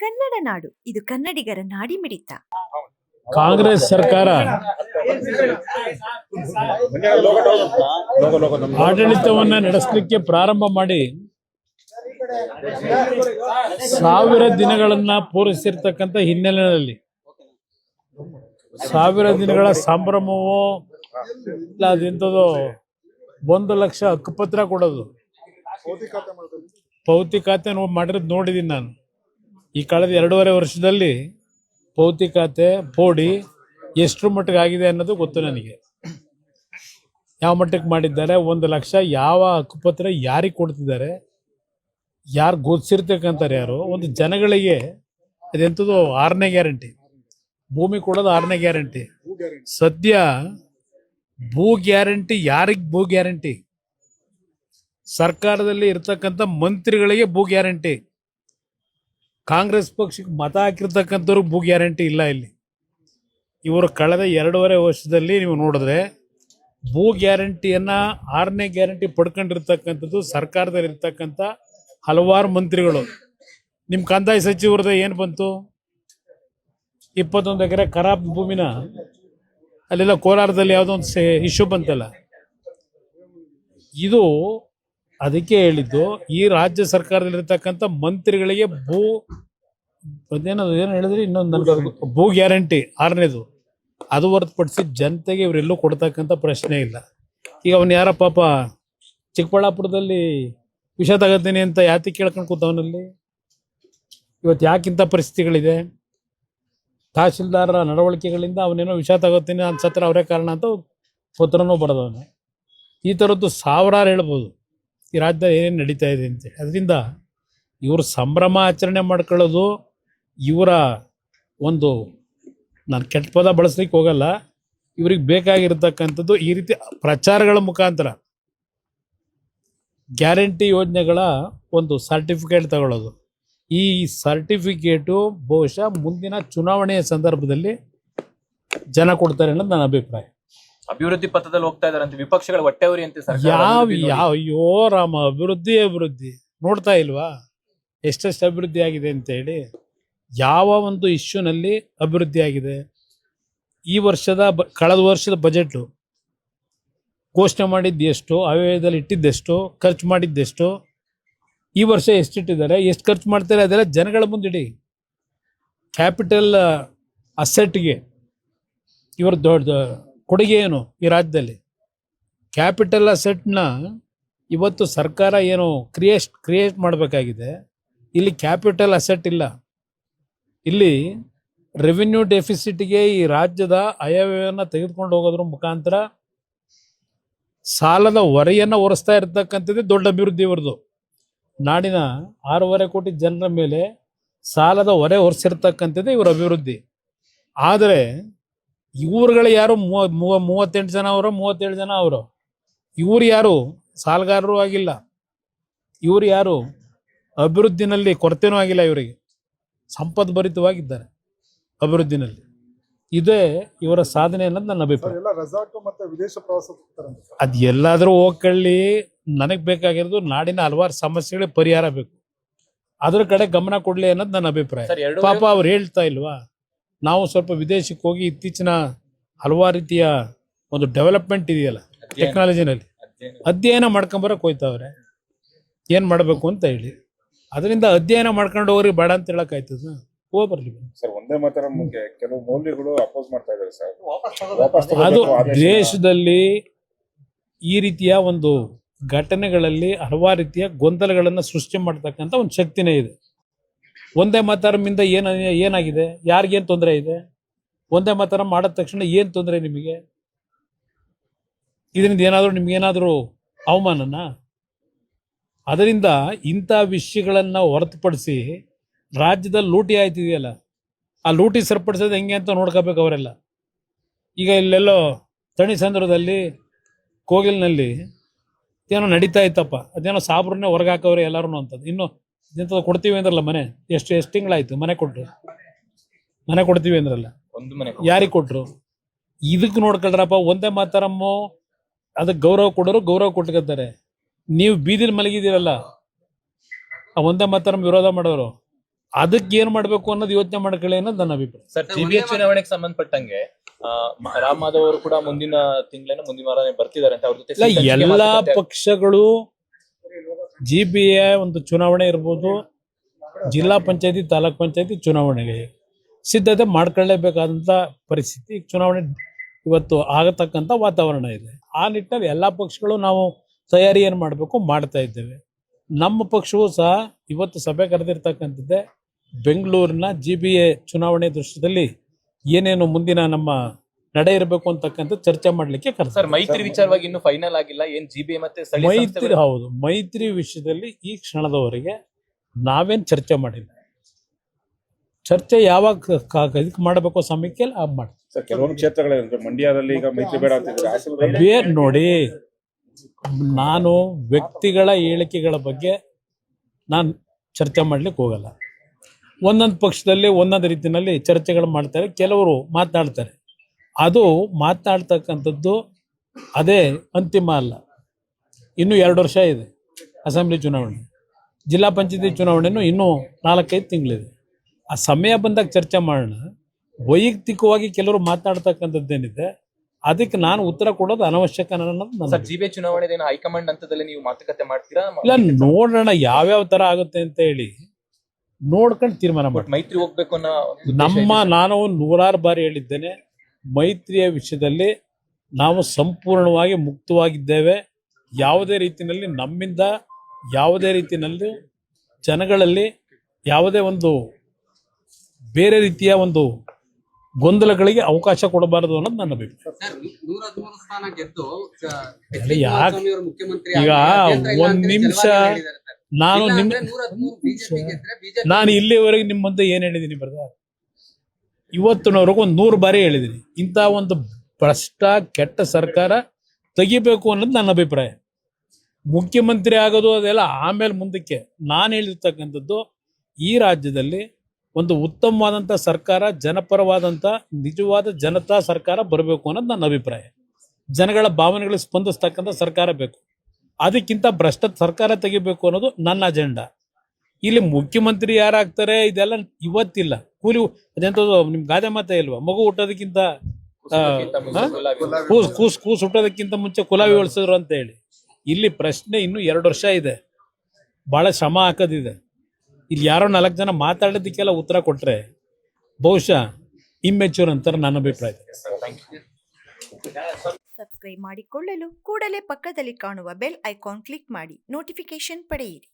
ಕನ್ನಡ ನಾಡು. ಇದು ಕನ್ನಡಿಗರ ನಾಡಿ ಮಿಡಿತ ಕಾಂಗ್ರೆಸ್ ಸರ್ಕಾರ. ಆಡಳಿತವನ್ನ ನಡೆಸಲಿಕ್ಕೆ ಪ್ರಾರಂಭ ಮಾಡಿ ಸಾವಿರ ದಿನಗಳನ್ನ ಪೂರೈಸಿರ್ತಕ್ಕಂತ ಹಿನ್ನೆಲೆಯಲ್ಲಿ. ಸಾವಿರ ದಿನಗಳ ಸಂಭ್ರಮವೋ ಇಲ್ಲ ಅದಿಂಥದ್ದು ಒಂದು ಲಕ್ಷ ಹಕ್ಕುಪತ್ರ ಕೊಡೋದು. ಪೌತಿ ಖಾತೆ ಮಾಡಿರೋದು. ನೋಡಿದ್ದೀನಿ ನಾನು. ಈ ಕಳೆದ ಎರಡೂವರೆ ವರ್ಷದಲ್ಲಿ ಭೌತಿಕತೆ ಪೋಡಿ ಎಷ್ಟರ ಮಟ್ಟಿಗೆ ಆಗಿದೆ ಅನ್ನೋದು ಗೊತ್ತು ನನಗೆ. ಯಾವ ಮಟ್ಟಕ್ಕೆ ಮಾಡಿದ್ದಾರೆ? ಒಂದು ಲಕ್ಷ ಯಾವ ಹಕ್ಕುಪತ್ರ ಯಾರಿಗೆ ಕೊಡ್ತಿದ್ದಾರೆ? ಯಾರು ಗೊತ್ತಿರ್ತಕ್ಕಂಥವ್ರು ಯಾರು? ಒಂದು ಜನಗಳಿಗೆ ಅದೆಂಥದ್ದು ಆರನೇ ಗ್ಯಾರಂಟಿ. ಭೂಮಿ ಕೊಡೋದು ಆರನೇ ಗ್ಯಾರಂಟಿ. ಸದ್ಯ ಭೂ ಗ್ಯಾರಂಟಿ ಯಾರಿಗೆ ಭೂ ಗ್ಯಾರಂಟಿ? ಸರ್ಕಾರದಲ್ಲಿ ಇರ್ತಕ್ಕಂಥ ಮಂತ್ರಿಗಳಿಗೆ ಭೂ ಗ್ಯಾರಂಟಿ. ಕಾಂಗ್ರೆಸ್ ಪಕ್ಷಕ್ಕೆ ಮತ ಹಾಕಿರ್ತಕ್ಕಂಥವ್ರಿಗೆ ಭೂ ಗ್ಯಾರಂಟಿ ಇಲ್ಲ ಇಲ್ಲಿ. ಇವರು ಕಳೆದ ಎರಡೂವರೆ ವರ್ಷದಲ್ಲಿ ನೀವು ನೋಡಿದ್ರೆ ಭೂ ಗ್ಯಾರಂಟಿಯನ್ನು ಆರನೇ ಗ್ಯಾರಂಟಿ ಪಡ್ಕೊಂಡಿರ್ತಕ್ಕಂಥದ್ದು ಸರ್ಕಾರದಲ್ಲಿ ಇರ್ತಕ್ಕಂಥ ಹಲವಾರು ಮಂತ್ರಿಗಳು. ನಿಮ್ಮ ಕಂದಾಯ ಸಚಿವರದ ಏನು ಬಂತು? ಇಪ್ಪತ್ತೊಂದು ಎಕರೆ ಖರಾಬ್ ಭೂಮಿನ ಅಲ್ಲೆಲ್ಲ ಕೋಲಾರದಲ್ಲಿ ಯಾವುದೋ ಒಂದು ಇಶ್ಯೂ ಬಂತಲ್ಲ. ಇದು ಅದಕ್ಕೆ ಹೇಳಿದ್ದು ಈ ರಾಜ್ಯ ಸರ್ಕಾರದಲ್ಲಿರ್ತಕ್ಕಂಥ ಮಂತ್ರಿಗಳಿಗೆ ಭೂ ಅದೇನೋ ಏನು ಹೇಳಿದ್ರಿ? ಇನ್ನೊಂದು ನನಗೆ ಭೂ ಗ್ಯಾರಂಟಿ ಆರನೇದು ಅದು ಹೊರತುಪಡಿಸಿ ಜನತೆಗೆ ಇವರೆಲ್ಲೂ ಕೊಡ್ತಕ್ಕಂಥ ಪ್ರಶ್ನೆ ಇಲ್ಲ. ಈಗ ಅವನು ಯಾರ ಪಾಪ ಚಿಕ್ಕಬಳ್ಳಾಪುರದಲ್ಲಿ ವಿಷ ತಗೋತೀನಿ ಅಂತ ಯಾತಿ ಕೇಳ್ಕೊಂಡು ಕೂತವನಲ್ಲಿ? ಇವತ್ತು ಯಾಕಿಂಥ ಪರಿಸ್ಥಿತಿಗಳಿದೆ? ತಹಶೀಲ್ದಾರರ ನಡವಳಿಕೆಗಳಿಂದ ಅವನೇನೋ ವಿಷ ತಗೋತೀನಿ ಸತ್ರ ಅವರೇ ಕಾರಣ ಅಂತ ಪತ್ರನೂ ಬರೆದವನು. ಈ ಥರದ್ದು ಸಾವಿರಾರು ಹೇಳ್ಬೋದು. ಈ ರಾಜ್ಯದಲ್ಲಿ ಏನೇನು ನಡೀತಾ ಇದೆ ಅಂತೇಳಿ ಅದರಿಂದ ಇವರು ಸಂಭ್ರಮ ಆಚರಣೆ ಮಾಡ್ಕೊಳ್ಳೋದು ಇವರ ಒಂದು ನಾನು ಕೆಟ್ಟ ಪದ ಬಳಸ್ಲಿಕ್ಕೆ ಹೋಗಲ್ಲ. ಇವ್ರಿಗೆ ಬೇಕಾಗಿರ್ತಕ್ಕಂಥದ್ದು ಈ ರೀತಿ ಪ್ರಚಾರಗಳ ಮುಖಾಂತರ. ಗ್ಯಾರಂಟಿ ಯೋಜನೆಗಳ ಒಂದು ಸರ್ಟಿಫಿಕೇಟ್ ತಗೊಳ್ಳೋದು. ಈ ಸರ್ಟಿಫಿಕೇಟು ಬಹುಶಃ ಮುಂದಿನ ಚುನಾವಣೆಯ ಸಂದರ್ಭದಲ್ಲಿ ಜನ ಕೊಡ್ತಾರೆ ಅನ್ನೋದು ನನ್ನ ಅಭಿಪ್ರಾಯ. ಅಭಿವೃದ್ಧಿ ಪಥದಲ್ಲಿ ಹೋಗ್ತಾ ಇದಾರೆ ಅಂತ ವಿಪಕ್ಷಗಳ ಹೊಟ್ಟೆವರಿ ಅಂತ ಯಾವ ಯಾವ ಅಯ್ಯೋ ರಾಮ ಅಭಿವೃದ್ಧಿ ಅಭಿವೃದ್ಧಿ. ನೋಡ್ತಾ ಇಲ್ವಾ? ಎಷ್ಟೆಷ್ಟು ಅಭಿವೃದ್ಧಿ ಆಗಿದೆ ಅಂತೇಳಿ. ಯಾವ ಒಂದು ಇಶ್ಯೂನಲ್ಲಿ ಅಭಿವೃದ್ಧಿ ಆಗಿದೆ? ಈ ವರ್ಷದ ಬ, ಕಳೆದ ವರ್ಷದ ಬಜೆಟು ಘೋಷಣೆ ಮಾಡಿದ್ದು ಎಷ್ಟು ಅವ್ಯಯದಲ್ಲಿ ಇಟ್ಟಿದ್ದೆಷ್ಟು, ಖರ್ಚು ಮಾಡಿದ್ದೆಷ್ಟು, ಈ ವರ್ಷ ಎಷ್ಟಿಟ್ಟಿದ್ದಾರೆ, ಎಷ್ಟು ಖರ್ಚು ಮಾಡ್ತಾರೆ ಅದೆಲ್ಲ ಜನಗಳ ಮುಂದಿಡಿ. ಕ್ಯಾಪಿಟಲ್ ಅಸೆಟ್ಗೆ ಇವರ ದೊಡ್ಡ ಕೊಡುಗೆ ಏನು ಈ ರಾಜ್ಯದಲ್ಲಿ? ಕ್ಯಾಪಿಟಲ್ ಅಸೆಟ್ನ ಇವತ್ತು ಸರ್ಕಾರ ಏನು ಕ್ರಿಯೇಟ್ ಕ್ರಿಯೇಟ್ ಮಾಡಬೇಕಾಗಿದೆ? ಇಲ್ಲಿ ಕ್ಯಾಪಿಟಲ್ ಅಸೆಟ್ ಇಲ್ಲ. ಇಲ್ಲಿ ರೆವಿನ್ಯೂ ಡೆಫಿಸಿಟ್ಗೆ ಈ ರಾಜ್ಯದ ಆಯವ್ಯಯವನ್ನು ತೆಗೆದುಕೊಂಡು ಹೋಗೋದ್ರ ಮುಖಾಂತರ ಸಾಲದ ಹೊರೆಯನ್ನು ಹೊರಿಸ್ತಾ ಇರ್ತಕ್ಕಂಥದ್ದು ದೊಡ್ಡ ಅಭಿವೃದ್ಧಿ ಇವ್ರದ್ದು. ನಾಡಿನ ಆರೂವರೆ ಕೋಟಿ ಜನರ ಮೇಲೆ ಸಾಲದ ಹೊರೆ ಹೊರಿಸಿರ್ತಕ್ಕಂಥದ್ದೇ ಇವರ ಅಭಿವೃದ್ಧಿ. ಆದರೆ ಇವ್ರುಗಳು ಯಾರು ಮೂವ- ಮೂವತ್ತೆಂಟು ಜನ ಅವರು, ಮೂವತ್ತೇಳು ಜನ ಅವರು? ಇವ್ರು ಯಾರು? ಸಾಲಗಾರರು ಆಗಿಲ್ಲ. ಇವ್ರು ಯಾರು? ಅಭಿವೃದ್ಧಿನಲ್ಲಿ ಕೊರತೆನೂ ಆಗಿಲ್ಲ ಇವರಿಗೆ. ಸಂಪದ್ಭರಿತವಾಗಿದ್ದಾರೆ ಅಭಿವೃದ್ಧಿನಲ್ಲಿ. ಇದೇ ಇವರ ಸಾಧನೆ ಅನ್ನೋದು ನನ್ನ ಅಭಿಪ್ರಾಯ. ಎಲ್ಲ ರೆಸಾರ್ಟ್ ಮತ್ತೆ ವಿದೇಶ ಪ್ರವಾಸ ಹೋಗ್ತಾರಂತೆ ಸರ್. ಅದು ಎಲ್ಲಾದರೂ ಹೋಗ್ಕೊಳ್ಳಿ ನನಗೆ ಬೇಕಾಗಿರೋದು ನಾಡಿನ ಹಲವಾರು ಸಮಸ್ಯೆಗಳಿಗೆ ಪರಿಹಾರ ಬೇಕು. ಅದ್ರ ಕಡೆ ಗಮನ ಕೊಡಲಿ ಅನ್ನೋದು ನನ್ನ ಅಭಿಪ್ರಾಯ. ಸರ್ ಪಾಪ ಅವ್ರು ಹೇಳ್ತಾ ಇಲ್ವಾ? ನಾವು ಸ್ವಲ್ಪ ವಿದೇಶಕ್ಕೆ ಹೋಗಿ ಇತ್ತೀಚಿನ ಹಲವಾರು ರೀತಿಯ ಒಂದು ಡೆವಲಪ್ಮೆಂಟ್ ಇದೆಯಲ್ಲ ಟೆಕ್ನಾಲಜಿನಲ್ಲಿ. ಅಧ್ಯಯನ. ಮಾಡ್ಕೊಂಬರಕ್ಕೆ ಹೋಯ್ತಾವ್ರೆ. ಏನು ಮಾಡಬೇಕು ಅಂತ ಹೇಳಿ. ಅದರಿಂದ ಅಧ್ಯಯನ ಮಾಡ್ಕೊಂಡು ಹೋಗ್ರಿ ಬೇಡ ಅಂತ ಹೇಳಕ್ಕಾಯ್ತದ ಹೋಗಿ ಬರ್ಲಿ ಸರ್ ಒಂದೇ ಮಾತರ ಮುಖ್ಯ ಕೆಲವು ಮೌಲ್ಯಗಳು ಅಪೋಸ್ ಮಾಡ್ತಾ ಇದ್ದಾರೆ ಸರ್. ವಾಪಸ್ ಅದು. ದೇಶದಲ್ಲಿ ಈ ರೀತಿಯ ಒಂದು ಘಟನೆಗಳಲ್ಲಿ ಹಲವಾರು ರೀತಿಯ ಗೊಂದಲಗಳನ್ನು ಸೃಷ್ಟಿ ಮಾಡ್ತಕ್ಕಂಥ ಒಂದು ಶಕ್ತಿನೇ ಇದೆ. ಒಂದೇ ಮಾತರಮಿಂದ ಏನ ಏನಾಗಿದೆ? ಯಾರಿಗೇನು ತೊಂದರೆ ಇದೆ? ಒಂದೇ ಮಾತರ ಮಾಡಿದ ತಕ್ಷಣ ಏನು ತೊಂದರೆ ನಿಮಗೆ? ಇದರಿಂದ ಏನಾದರೂ ನಿಮ್ಗೇನಾದರೂ ಅವಮಾನನ? ಅದರಿಂದ ಇಂಥ ವಿಷಯಗಳನ್ನು ಹೊರತುಪಡಿಸಿ ರಾಜ್ಯದಲ್ಲಿ ಲೂಟಿ ಆಯ್ತಿದೆಯಲ್ಲ ಆ ಲೂಟಿ ಸರಿಪಡಿಸೋದು ಹೆಂಗೆ ಅಂತ ನೋಡ್ಕೋಬೇಕು ಅವರೆಲ್ಲ. ಈಗ ಇಲ್ಲೆಲ್ಲೋ ತಣಿಸಂದ್ರದಲ್ಲಿ ಕೋಗಿಲ್ನಲ್ಲಿ ಏನೋ ನಡೀತಾ ಇತ್ತಪ್ಪ. ಅದೇನೋ ಸಾಬ್ರನ್ನೇ ಹೊರಗೆ ಹಾಕವ್ರೆ ಎಲ್ಲರೂ ಅಂತದ್ದು. ಇನ್ನು ಇಂಥದ್ದು ಕೊಡ್ತೀವಿ ಅಂದ್ರಲ್ಲ ಮನೆ? ಎಷ್ಟು ಎಷ್ಟು ತಿಂಗಳಾಯ್ತು ಮನೆ ಕೊಟ್ಟರು ಮನೆ ಕೊಡ್ತೀವಿ ಅಂದ್ರಲ್ಲ. ಒಂದು ಮನೆ ಯಾರಿಗೆ ಕೊಟ್ಟರು ಇದಕ್ಕೆ ನೋಡ್ಕೊಳ್ರಪ್ಪ ಒಂದೇ ಮಾತಾರಮ್ಮು ಅದಕ್ಕೆ ಗೌರವ ಕೊಡೋರು ಗೌರವ ಕೊಟ್ಕೊತಾರೆ. ನೀವು ಬೀದಿಲಿ ಮಲಗಿದ್ದೀರಲ್ಲ ಆ ಒಂದೇ ಮಾತ್ರ ವಿರೋಧ ಮಾಡೋರು ಅದಕ್ಕೆ ಏನ್ ಮಾಡ್ಬೇಕು ಅನ್ನೋದು ಯೋಚನೆ ಮಾಡ್ಕೊಳ್ಳಿ ಅನ್ನೋದು ನನ್ನ ಅಭಿಪ್ರಾಯ. ಸರ್ ಚುನಾವಣೆಗೆ ಸಂಬಂಧಪಟ್ಟಂಗೆ ಆ, ಮ- ರಾಮ್ ಮಾಧವ್ ಅವರು ಕೂಡ ಮುಂದಿನ ತಿಂಗಳೇನೋ ಮುಂದಿನ ವಾರ ಬರ್ತಿದ್ದಾರೆ ಅಂತ ಅವ್ರ ಜೊತೆ ಇಲ್ಲ ಎಲ್ಲಾ ಮಾತುಕತೆ- ಪಕ್ಷಗಳು ಜಿ ಬಿ ಎ ಒಂದು ಚುನಾವಣೆ ಇರ್ಬೋದು ಜಿಲ್ಲಾ ಪಂಚಾಯತಿ ತಾಲೂಕ್ ಪಂಚಾಯತಿ ಚುನಾವಣೆಗೆ ಸಿದ್ಧತೆ ಮಾಡ್ಕೊಳ್ಳೇಬೇಕಾದಂತ ಪರಿಸ್ಥಿತಿ ಈಗ ಚುನಾವಣೆ ಇವತ್ತು ಆಗತಕ್ಕಂತ ವಾತಾವರಣ ಇದೆ. ಆ ನಿಟ್ಟಿನಲ್ಲಿ ಎಲ್ಲಾ ಪಕ್ಷಗಳು ನಾವು ತಯಾರಿ ಏನು ಮಾಡಬೇಕು ಮಾಡ್ತಾ ಇದ್ದೇವೆ. ನಮ್ಮ ಪಕ್ಷವೂ ಸಹ ಇವತ್ತು ಸಭೆ ಕರೆದಿರ್ತಕ್ಕಂಥದ್ದೇ ಬೆಂಗಳೂರಿನ ಜಿ ಬಿ ಎ ಚುನಾವಣೆ ದೃಶ್ಯದಲ್ಲಿ ಏನೇನು ಮುಂದಿನ ನಮ್ಮ ನಡೆ ಇರಬೇಕು ಅಂತಕ್ಕಂಥ ಚರ್ಚೆ ಮಾಡಲಿಕ್ಕೆ ಕರೆದ ಸರ್ ಮೈತ್ರಿ ವಿಚಾರವಾಗಿ ಇನ್ನು ಫೈನಲ್ ಆಗಿಲ್ಲ. ಏನ್ ಜಿಬಿಎ ಮತ್ತೆ ಸ್ಥಳೀಯ ಮೈತ್ರಿ ಸಂಸ್ಥೆಗಳು- ಹೌದು. ಮೈತ್ರಿ ವಿಷಯದಲ್ಲಿ ಈ ಕ್ಷಣದವರೆಗೆ ನಾವೇನ್ ಚರ್ಚೆ ಮಾಡಿಲ್ಲ. ಚರ್ಚೆ ಯಾವಾಗ ಇದಕ್ಕೆ ಮಾಡಬೇಕು ಸಮಯಕ್ಕೆ ಆಗ ಮಾಡ್ತೀವಿ. ಸರ್ ಕೆಲವೊಂದು ಕ್ಷೇತ್ರಗಳಿರುತ್ತೆ ಮಂಡ್ಯದಲ್ಲಿ ಈಗ ಮೈತ್ರಿ ಬೇಡ ಅಂತಿದ್ದಾರೆ. ಹಾಸನದಲ್ಲಿ ಬೇರೆ ನೋಡಿ ನಾನು ವ್ಯಕ್ತಿಗಳ ಹೇಳಿಕೆಗಳ ಬಗ್ಗೆ ನಾನು ಚರ್ಚೆ ಮಾಡ್ಲಿಕ್ಕೆ ಹೋಗಲ್ಲ. ಒಂದೊಂದು ಪಕ್ಷದಲ್ಲಿ ಒಂದೊಂದು ರೀತಿಯಲ್ಲಿ ಚರ್ಚೆಗಳು ಮಾಡ್ತಾರೆ, ಕೆಲವರು ಮಾತನಾಡ್ತಾರೆ ಅದು ಮಾತನಾಡ್ತಕ್ಕಂಥದ್ದು ಅದೇ ಅಂತಿಮ ಅಲ್ಲ. ಇನ್ನು ಎರಡು ವರ್ಷ ಇದೆ ಅಸೆಂಬ್ಲಿ ಚುನಾವಣೆ. ಜಿಲ್ಲಾ ಪಂಚಾಯತಿ ಚುನಾವಣೆನೂ ಇನ್ನೂ ನಾಲ್ಕೈದು ತಿಂಗಳಿದೆ. ಆ ಸಮಯ ಬಂದಾಗ ಚರ್ಚೆ ಮಾಡೋಣ. ವೈಯಕ್ತಿಕವಾಗಿ ಕೆಲವರು ಮಾತನಾಡ್ತಕ್ಕಂಥದ್ದೇನಿದೆ ಅದಕ್ಕೆ ನಾನು ಉತ್ತರ ಕೊಡೋದು ಅನವಶ್ಯಕ ಅನ್ನೋದು ಜಿಬೆ ಸರ್ ಜಿಬಿಎ ಚುನಾವಣೆ ಹೈಕಮಾಂಡ್ ಹಂತದಲ್ಲಿ ನೀವು ಮಾತುಕತೆ ಮಾಡ್ತೀರಾ? ಇಲ್ಲ ನೋಡೋಣ ಯಾವ್ಯಾವ ತರ ಆಗುತ್ತೆ ಅಂತ ಹೇಳಿ. ನೋಡ್ಕೊಂಡು ತೀರ್ಮಾನ ಮಾಡಿ ಮೈತ್ರಿ ಹೋಗ್ಬೇಕು ಅನ್ನೋ ಉದ್ದೇಶ ನಮ್ಮ ಇದೆ. ನಾನು ನೂರಾರು ಬಾರಿ ಹೇಳಿದ್ದೇನೆ ಮೈತ್ರಿಯ ವಿಷಯದಲ್ಲಿ ನಾವು ಸಂಪೂರ್ಣವಾಗಿ ಮುಕ್ತವಾಗಿದ್ದೇವೆ. ಯಾವುದೇ ರೀತಿಯಲ್ಲಿ ನಮ್ಮಿಂದ ಯಾವುದೇ ರೀತಿಯಲ್ಲಿ ಜನಗಳಲ್ಲಿ ಯಾವುದೇ ಒಂದು ಬೇರೆ ರೀತಿಯ ಒಂದು ಗೊಂದಲಗಳಿಗೆ ಅವಕಾಶ ಕೊಡಬಾರದು ಅನ್ನೋದು ನನ್ನ ಅಭಿಪ್ರಾಯ. ಈಗ ಒಂದ್ ನಿಮಿಷ. ನಾನು ನಿಮ್ ನಾನು ಇಲ್ಲಿವರೆಗೆ ನಿಮ್ಮ ಮುಂದೆ ಏನ್ ಹೇಳಿದೀನಿ ಬ್ರದರ್ ಇವತ್ತಿನವರೆಗೂ ಒಂದ್ ನೂರು ಬಾರಿ ಹೇಳಿದೀನಿ ಇಂಥ ಒಂದು ಭ್ರಷ್ಟ ಕೆಟ್ಟ ಸರ್ಕಾರ ತೆಗಿಬೇಕು ಅನ್ನೋದು ನನ್ನ ಅಭಿಪ್ರಾಯ. ಮುಖ್ಯಮಂತ್ರಿ ಆಗೋದು ಅದೆಲ್ಲ ಆಮೇಲೆ ಮುಂದಕ್ಕೆ. ನಾನು ಹೇಳಿರ್ತಕ್ಕಂಥದ್ದು ಈ ರಾಜ್ಯದಲ್ಲಿ ಒಂದು ಉತ್ತಮವಾದಂಥ ಸರ್ಕಾರ ಜನಪರವಾದಂಥ ನಿಜವಾದ ಜನತಾ ಸರ್ಕಾರ ಬರಬೇಕು ಅನ್ನೋದು ನನ್ನ ಅಭಿಪ್ರಾಯ. ಜನಗಳ ಭಾವನೆಗಳಿಗೆ ಸ್ಪಂದಿಸ್ತಕ್ಕಂಥ ಸರ್ಕಾರ ಬೇಕು. ಅದಕ್ಕಿಂತ ಭ್ರಷ್ಟ ಸರ್ಕಾರ ತೆಗಿಬೇಕು ಅನ್ನೋದು ನನ್ನ ಅಜೆಂಡಾ ಇಲ್ಲಿ ಮುಖ್ಯಮಂತ್ರಿ ಯಾರಾಗ್ತಾರೆ, ಇದೆಲ್ಲ ಇವತ್ತಿಲ್ಲ. ಕೂಲಿ ಅದೆಂತ ನಿಮ್ ಗಾದೆ ಮಾತೆ ಇಲ್ವಾ? ಮಗು ಹುಟ್ಟೋದಕ್ಕಿಂತ? ಕೂಸ್ ಕೂಸ್ ಕೂಸ್ ಹುಟ್ಟೋದಕ್ಕಿಂತ ಮುಂಚೆ ಕುಲಾವಿ ಉಳಿಸಿದ್ರು ಅಂತ ಹೇಳಿ. ಇಲ್ಲಿ ಪ್ರಶ್ನೆ ಇನ್ನು ಎರಡು ವರ್ಷ ಇದೆ. ಬಹಳ ಶ್ರಮ ಹಾಕೋದಿದೆ. ಇಲ್ಲಿ ಯಾರೋ ನಾಲ್ಕು ಜನ ಮಾತಾಡೋದಕ್ಕೆಲ್ಲ ಉತ್ತರ ಕೊಟ್ರೆ ಬಹುಶಃ ಇಮ್ಮೆಚೂರ್ ಅಂತಾರೆ ನನ್ನ ಅಭಿಪ್ರಾಯ. ಸಬ್ಸ್ಕ್ರೈಬ್ ಮಾಡಿಕೊಳ್ಳಲು ಕೂಡಲೇ ಪಕ್ಕದಲ್ಲಿ ಕಾಣುವ ಬೆಲ್ ಐಕಾನ್ ಕ್ಲಿಕ್ ಮಾಡಿ ನೋಟಿಫಿಕೇಶನ್ ಪಡೆಯಿರಿ.